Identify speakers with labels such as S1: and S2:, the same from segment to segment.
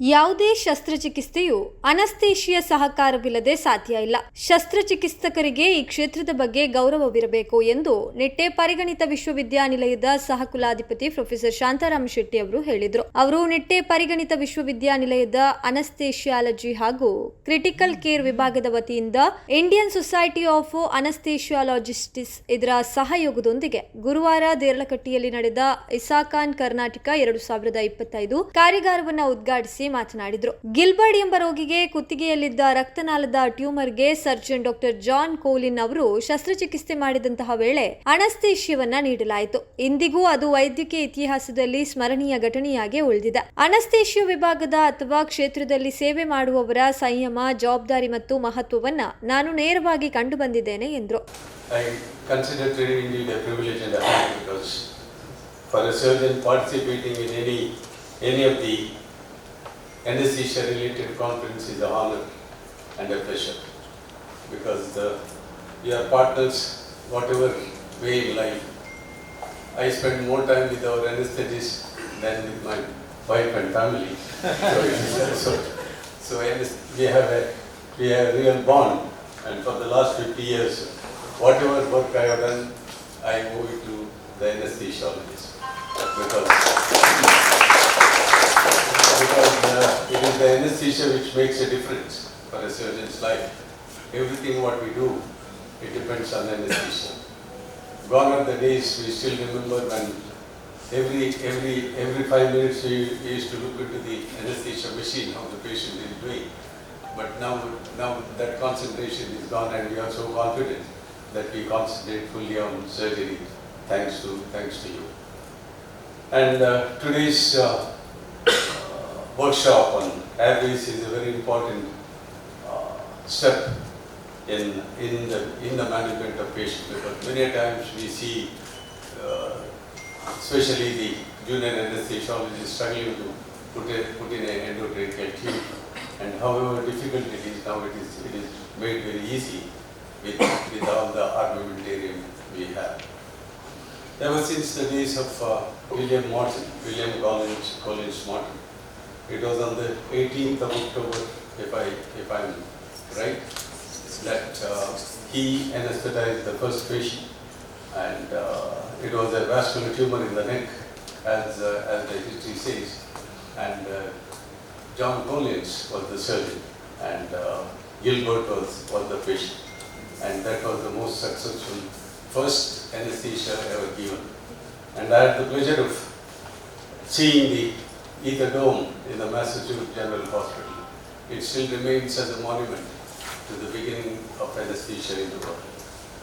S1: ಯಾವುದೇ ಶಸ್ತ್ರಚಿಕಿತ್ಸೆಯು ಅನಸ್ತೇಶಿಯ ಸಹಕಾರವಿಲ್ಲದೆ ಸಾಧ್ಯ ಇಲ್ಲ. ಶಸ್ತ್ರಚಿಕಿತ್ಸಕರಿಗೆ ಈ ಕ್ಷೇತ್ರದ ಬಗ್ಗೆ ಗೌರವವಿರಬೇಕು ಎಂದು ನಿಟ್ಟೆ ಪರಿಗಣಿತ ವಿಶ್ವವಿದ್ಯಾನಿಲಯದ ಸಹಕುಲಾಧಿಪತಿ ಪ್ರೊಫೆಸರ್ ಶಾಂತಾರಾಮ ಶೆಟ್ಟಿ ಅವರು ಹೇಳಿದರು. ಅವರು ನಿಟ್ಟೆ ಪರಿಗಣಿತ ವಿಶ್ವವಿದ್ಯಾನಿಲಯದ ಅನಸ್ತೇಶಿಯಾಲಜಿ ಹಾಗೂ ಕ್ರಿಟಿಕಲ್ ಕೇರ್ ವಿಭಾಗದ ವತಿಯಿಂದ ಇಂಡಿಯನ್ ಸೊಸೈಟಿ ಆಫ್ ಅನಸ್ತೇಶಿಯಾಲಜಿಸ್ಟಿಸ್ ಇದರ ಸಹಯೋಗದೊಂದಿಗೆ ಗುರುವಾರ ದೇರಳಕಟ್ಟಿಯಲ್ಲಿ ನಡೆದ ಇಸಾಖಾನ್ ಕರ್ನಾಟಕ ಎರಡು ಸಾವಿರದ ಇಪ್ಪತ್ತೈದು ಕಾರ್ಯಾಗಾರವನ್ನು ಉದ್ಘಾಟಿಸಿ ಮಾತನಾಡಿದರು. ಗಿಲ್ಬರ್ಡ್ ಎಂಬ ರೋಗಿಗೆ ಕುತ್ತಿಗೆಯಲ್ಲಿದ್ದ ರಕ್ತನಾಳದ ಟ್ಯೂಮರ್ಗೆ ಸರ್ಜನ್ ಡಾಕ್ಟರ್ ಜಾನ್ ಕೋಲಿನ್ ಅವರು ಶಸ್ತ್ರಚಿಕಿತ್ಸೆ ಮಾಡಿದಂತಹ ವೇಳೆ ಅನಸ್ತೇಷ್ಯವನ್ನ ನೀಡಲಾಯಿತು. ಇಂದಿಗೂ ಅದು ವೈದ್ಯಕೀಯ ಇತಿಹಾಸದಲ್ಲಿ ಸ್ಮರಣೀಯ ಘಟನೆಯಾಗಿ ಉಳಿದಿದೆ. ಅನಸ್ತೇಶಿಯ ವಿಭಾಗದ ಅಥವಾ ಕ್ಷೇತ್ರದಲ್ಲಿ ಸೇವೆ ಮಾಡುವವರ ಸಂಯಮ, ಜವಾಬ್ದಾರಿ ಮತ್ತು ಮಹತ್ವವನ್ನ ನಾನು ನೇರವಾಗಿ ಕಂಡು ಬಂದಿದ್ದೇನೆ ಎಂದರು
S2: any of the anesthesia related conference is a honor and a pleasure. Because the, we are partners whatever way in life. I spend more time with our anesthetist than with my wife and family. So also, so we have a, we have a real bond and for the last fifty years, whatever work I have done, I owe it to the anesthesiologist. Because, the anesthesia which makes a difference for a surgeon's life. Everything what we do, it depends on anesthesia. Gone are the days, we still remember when every, every, every five minutes we used to look into the anesthesia machine, how the patient is doing. But now, now that concentration is gone and we are so confident that we concentrate fully on surgery, thanks to, thanks to you. And uh, today's uh, workshop on airways is a very important uh, step in, in the, in the management of patients because many times we see, uh, especially the junior anesthesiologist struggling to put a, put in an endotracheal tube. And however difficult it is, now it is, it is made very easy with, with all the armamentarium we have. Ever since the days of uh, William Morton, William Collins, Collins Morton, it was on the 18th of October, if I, if I'm right, that uh, he anesthetized the first patient. And uh, it was a vascular tumor in the neck, as, uh, as the history says. And uh, John Collins was the surgeon, and uh, Gilbert was, was the patient. And that was the most successful first anesthesia ever given. And I had the pleasure of seeing the ether dome in the Massachusetts General Hospital. It still remains as a monument to the beginning of anesthesia in the world.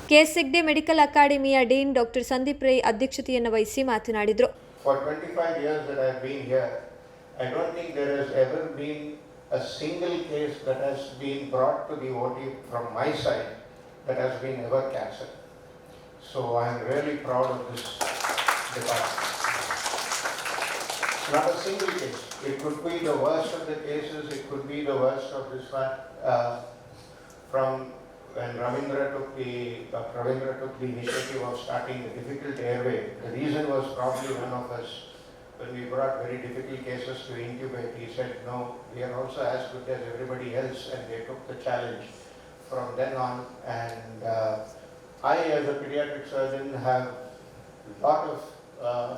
S1: ಕೆಎಸ್ಎಗ್ಡೆ medical ಅಕಾಡೆಮಿಯ dean doctor Sandeep Rai ಅಧ್ಯಕ್ಷತೆಯನ್ನು ವಹಿಸಿ ಮಾತನಾಡಿದರು
S3: For 25 years that I've been here, I don't think there has ever been a single case that has been brought to the OT from my side that has been ever cancelled. So I'm really proud of this department. Not a single case. It could be the worst of the cases, it could be the worst of this one. Uh, From when Ravindra took the, Dr. Ravindra took the initiative of starting the difficult airway, the reason was probably one of us, when we brought very difficult cases to incubate, he said, no, we are also as good as everybody else, and they took the challenge from then on. And uh, I, as a pediatric surgeon, have a lot of uh,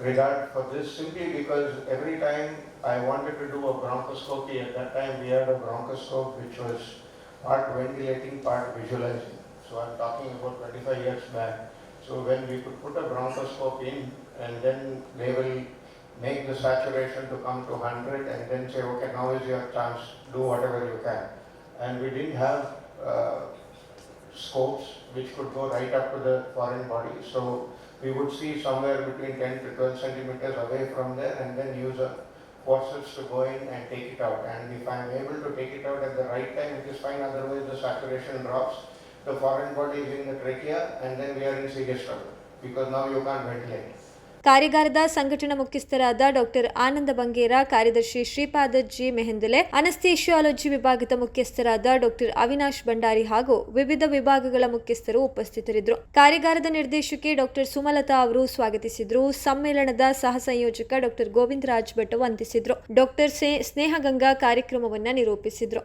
S3: regard for this simply because every time I wanted to do a bronchoscopy, at that time we had a bronchoscope which was part ventilating, part visualizing. So I'm talking about 25 years back. So when we could put a bronchoscope in and then they will make the saturation to come to 100 and then say, okay, now is your chance, do whatever you can. And we didn't have uh, scopes which could go right up to the foreign body. So we would see somewhere between 10 to 12 centimeters away from there and then use a forceps to go in and take it out. And if I'm able to take it out at the right time, it is fine, otherwise the saturation drops. The foreign body is in the trachea and then we are in serious trouble because now you can't ventilate.
S1: ಕಾರ್ಯಾಗಾರದ ಸಂಘಟನಾ ಮುಖ್ಯಸ್ಥರಾದ doctor ಆನಂದ ಬಂಗೇರ, ಕಾರ್ಯದರ್ಶಿ Shripada G ಮೆಹೆಂದಲೆ ಅನಸ್ತೇಶಿಯಾಲಜಿ ವಿಭಾಗದ ಮುಖ್ಯಸ್ಥರಾದ doctor Avinash Bhandari ಹಾಗೂ ವಿವಿಧ ವಿಭಾಗಗಳ ಮುಖ್ಯಸ್ಥರು ಉಪಸ್ಥಿತರಿದ್ದರು. ಕಾರ್ಯಾಗಾರದ ನಿರ್ದೇಶಕಿ ಡಾಕ್ಟರ್ ಸುಮಲತಾ ಅವರು ಸ್ವಾಗತಿಸಿದ್ರು. ಸಮ್ಮೇಳನದ ಸಹ ಸಂಯೋಜಕ ಡಾಕ್ಟರ್ ಗೋವಿಂದ ರಾಜ್ ಭಟ್ ವಂದಿಸಿದ್ರು. ಡಾಕ್ಟರ್ ಸ್ನೇಹಗಂಗಾ ಕಾರ್ಯಕ್ರಮವನ್ನ ನಿರೂಪಿಸಿದ್ರು.